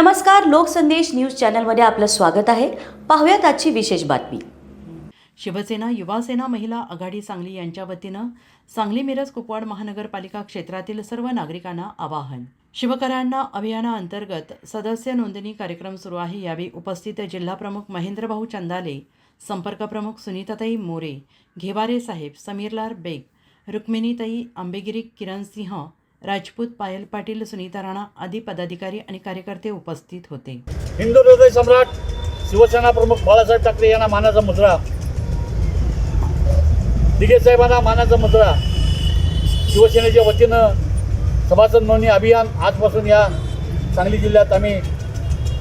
नमस्कार लोकसंदेश न्यूज चॅनलमध्ये आपलं स्वागत आहे. पाहूयात आजची विशेष बातमी. शिवसेना युवासेना महिला आघाडी सांगली यांच्या वतीनं सांगली मिरज कुपवाड महानगरपालिका क्षेत्रातील सर्व नागरिकांना आवाहन. शिवकरांना अभियानाअंतर्गत सदस्य नोंदणी कार्यक्रम सुरू आहे. यावेळी उपस्थित जिल्हाप्रमुख महेंद्रभाऊ चंदाले संपर्कप्रमुख सुनीताताई मोरे घेवारे साहेब समीरलाल बेग रुक्मिणीताई आंबेगिरी किरण सिंह राजपूत पायल पाटील सुनीता राणा आदी पदाधिकारी आणि कार्यकर्ते उपस्थित होते. हिंदू हृदय सम्राट शिवसेना प्रमुख बाळासाहेब ठाकरे यांना मानाचा मुद्रा. दिगे साहेबांना मानाचा मुद्रा. शिवसेनेच्या वतीनं सभासद नोंदणी अभियान आजपासून या सांगली जिल्ह्यात आम्ही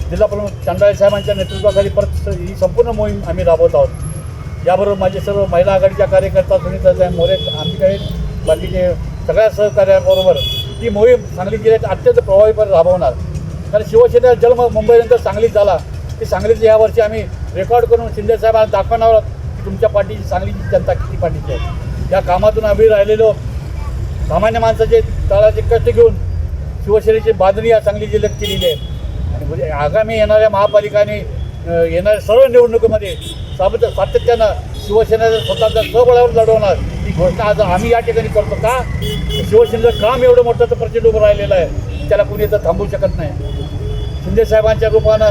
जिल्हा प्रमुख साहेबांच्या नेतृत्वाखाली परत ही संपूर्ण मोहीम आम्ही राबवत आहोत. याबरोबर माझे सर्व महिला आघाडीच्या कार्यकर्ता सुनीता साहेब मोरे आमच्याकडे बाकीचे सगळ्या सहकार्याबरोबर ती मोहीम सांगली जिल्ह्यात अत्यंत प्रभावीपणे राबवणार. कारण शिवसेना जन्म मुंबईनंतर सांगलीत झाला. की सांगलीत यावर्षी आम्ही रेकॉर्ड करून शिंदे साहेबांना दाखवणार आहोत की तुमच्या पाठीची सांगलीची जनता किती पाठीची आहे. या कामातून आम्ही राहिलेलो. सामान्य माणसाचे तळाचे कष्ट घेऊन शिवसेनेची बांधणी या सांगली जिल्ह्यात केलेली आहे. आणि म्हणजे आगामी येणाऱ्या महापालिकाने येणाऱ्या सर्व निवडणुकीमध्ये साब सातत्यानं शिवसेनेचा स्वतःच्या सबळावर लढवणार. घोषणा आज आम्ही या ठिकाणी करतो का? शिवसेनेचं काम एवढं मोठं तर प्रचंड उभं राहिलेलं आहे. त्याला कुणी इथं थांबवू शकत नाही. शिंदे साहेबांच्या रूपानं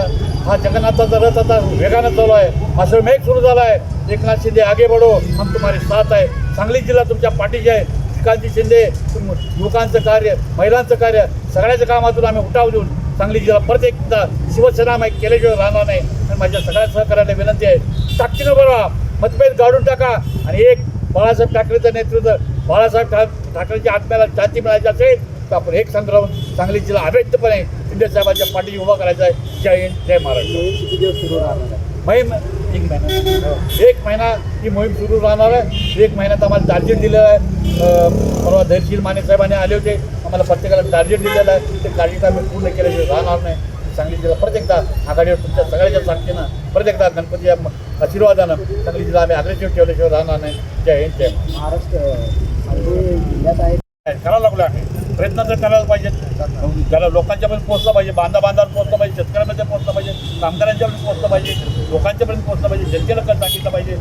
हा जगन्नाथाचा रथ आता वेगानं चालू आहे. असं मेघ सुरू झाला आहे एकनाथ शिंदे आगे बढो. हम तुम्हारे साथ आहे. सांगली जिल्हा तुमच्या पाठीशी आहे. श्रीकांतजी शिंदे तुम- युवकांचं कार्य महिलांचं कार्य सगळ्याच्या कामातून आम्ही उठाव देऊन सांगली जिल्हा परत एकदा शिवसेना माहीत केल्याशिवाय राहणार नाही. आणि माझ्या सगळ्या सहकार्याला विनंती आहे. ताकदीनं बघा मतभेद गाडून टाका. आणि एक बाळासाहेब ठाकरेचं नेतृत्व बाळासाहेब ठा ठाकरेंच्या आत्म्याला शांती मिळायची असेल तर आपण एक संग्राम सांगली जिल्हा अभेद्यपणे शिंदे साहेबांच्या पाठीशी उभा करायचा आहे. जय हिंद जय महाराष्ट्र. मोहीम एक महिना. एक महिना ही मोहीम सुरू राहणार आहे. एक महिन्यात आम्हाला टार्गेट दिलेलं आहे. परवा धैर्यशील माने साहेबांनी आले होते. आम्हाला प्रत्येकाला टार्गेट दिलेलं आहे. ते टार्गेट आम्ही पूर्ण केल्याशिवाय राहणार नाही. सांगली जिल्हा परत एकदा आघाडीवर तुमच्या सगळ्याच्या साक्षीनं परत एकदा गणपती या आशीर्वादानं सांगली जिल्हा आम्ही अग्रेसिव्ह ठेवल्याशिवाय राहणार नाही. जय हिंद जय महाराष्ट्र. जिल्ह्यात आहे. करावं लागलो आम्ही प्रयत्न तर करायला पाहिजेत. ज्याला लोकांच्यापर्यंत पोहोचलं पाहिजे बांधा बांधावर पोहोचलं पाहिजे शेतकऱ्यांमध्ये पोहोचलं पाहिजे कामगारांच्यापर्यंत पोहोचलं पाहिजे लोकांच्यापर्यंत पोहोचलं पाहिजे जनतेला कसं सांगितलं पाहिजे.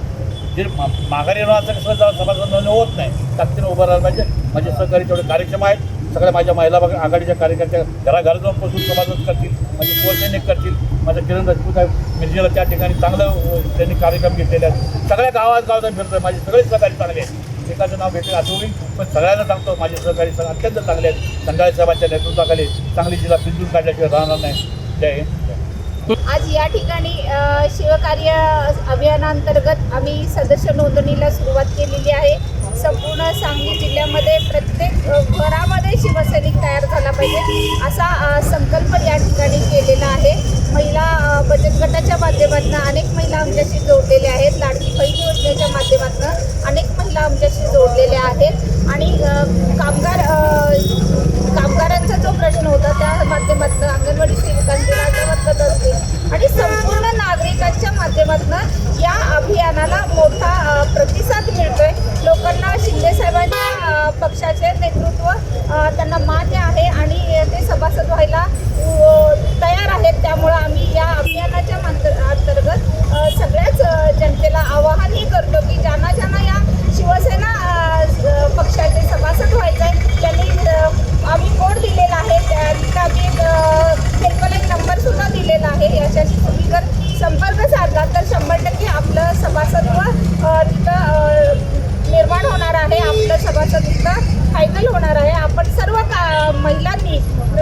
जे मा- माघारी येणं असं कसं सभासद होत नाही. ताकदीनं उभं राहायला पाहिजे. माझे सहकारी तेवढे कार्यक्षम आहेत. सगळ्या माझ्या महिला बघा आघाडीच्या कार्यकर्त्या घराघरात जाऊन बसून सभासद करतील माझे शिवसैनिक करतील माझं किरण राजपूत आहे मिरजेला त्या ठिकाणी चांगलं त्यांनी कार्यक्रम घेतलेले आहेत. सगळ्या गावात गावात फिरतोय माझे सगळे सहकारी चांगले आहेत. एकाचं नाव भेटेल असं होईल पण सगळ्यांना सांगतो माझे सहकारी सर अत्यंत चांगले आहेत. संघाळे साहेबांच्या नेतृत्वाखाली चांगली जिल्हा पिंजून काढल्याशिवाय राहणार नाही. जय हिंद. आज या ठिकाणी शिवकार्य अभियानांतर्गत आम्ही सदस्य नोंदणीला सुरुवात केलेली आहे. संपूर्ण सांगली जिल्ह्यामध्ये प्रत्येक घर घरामध्ये शिवसैनिक तयार झाला पाहिजे असा संकल्प या ठिकाणी केलेला आहे. महिला बचत गटाच्या माध्यमातून अनेक महिला आमच्याशी जोडलेल्या आहेत. लाडकी बहीण योजनेच्या माध्यमातून अनेक महिला आमच्याशी जोडलेल्या आहेत. आणि कामगार कामगारांचा जो प्रश्न होता त्या माध्यमातून अंगणवाडी सेविकांचे राजवत असतील आणि संपूर्ण नागरिकांच्या माध्यमातून या अभियानाला मोठा अ, प्रतिसाद मिळतोय लोकांना शिंदे साहेबांच्या अ, पक्षाचे नेतृत्व अ, त्यांना मान्य आहे आणि ते सभासद व्हायला तयार आहेत. त्यामुळं आम्ही या अभियानाच्या अंतर्गत सगळ्याच जनतेला आवाहनही करतो की ज्यांना ज्यांना या शिवसेना अ, स- पक्षाचे सभासद व्हायचं आहे त्यांनी अ, आम्ही कोड दिलेला आहे त्या- तिथं आम्ही एक हेल्पलाईन नंबर सुद्धा दिलेला आहे याच्याशी तुम्ही जर संपर्क साधला तर शंभर टक्के आपलं सभासत्व अ, तिथं अ, निर्माण होणार आहे आपलं सभासद तिथं फायनल होणार आहे आपण सर्व का महिलांनी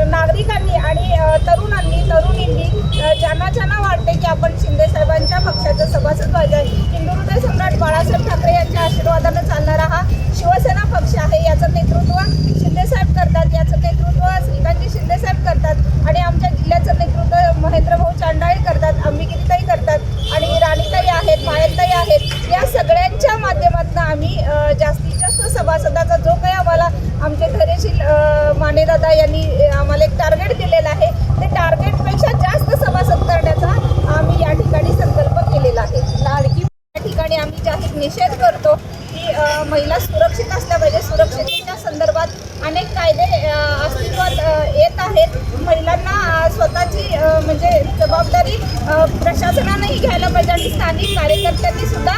नागरिकांनी आणि अ, तरुणांनी तरुणींनी अ, ज्यांना ज्यांना वाटते की आपण शिंदे साहेबांच्या पक्षाचं सभासद व्हायचं आहे हिंदू हृदय सम्राट बाळासाहेब ठाकरे यांच्या आशीर्वादानं चालणारा हा शिवसेना पक्ष आहे याचं नेतृत्व शिंदे साहेब करतात याचं नेतृत्व श्रीकांतजी शिंदे साहेब करतात आणि आमच्या जिल्ह्याचं नेतृत्व महेंद्र भाऊ चांडाळे करतात अंबिगिरीताई करतात आणि राणीताई आहेत पायलताई आहेत या सगळ्यांच्या माध्यमातून आम्ही जास्तीत जास्त सभासदाचा जो काही आम्हाला आमचे धैर्यशील मानेदादा यांनी आम्हाला एक टार्गेट दिलेलं आहे ते टार्गेटपेक्षा जास्त सभासद करण्याचा आम्ही या ठिकाणी संकल्प केलेला आहे. लाडकी या ठिकाणी आम्ही जाहीर निषेध करतो की महिला सुरक्षित असल्या पाहिजे. सुरक्षिततेच्या संदर्भात अनेक कायदे येत आहेत. महिलांना स्वतःची म्हणजे जबाबदारी अ, प्रशासनानंही घ्यायला पाहिजे आणि स्थानिक कार्यकर्त्यांनी सुद्धा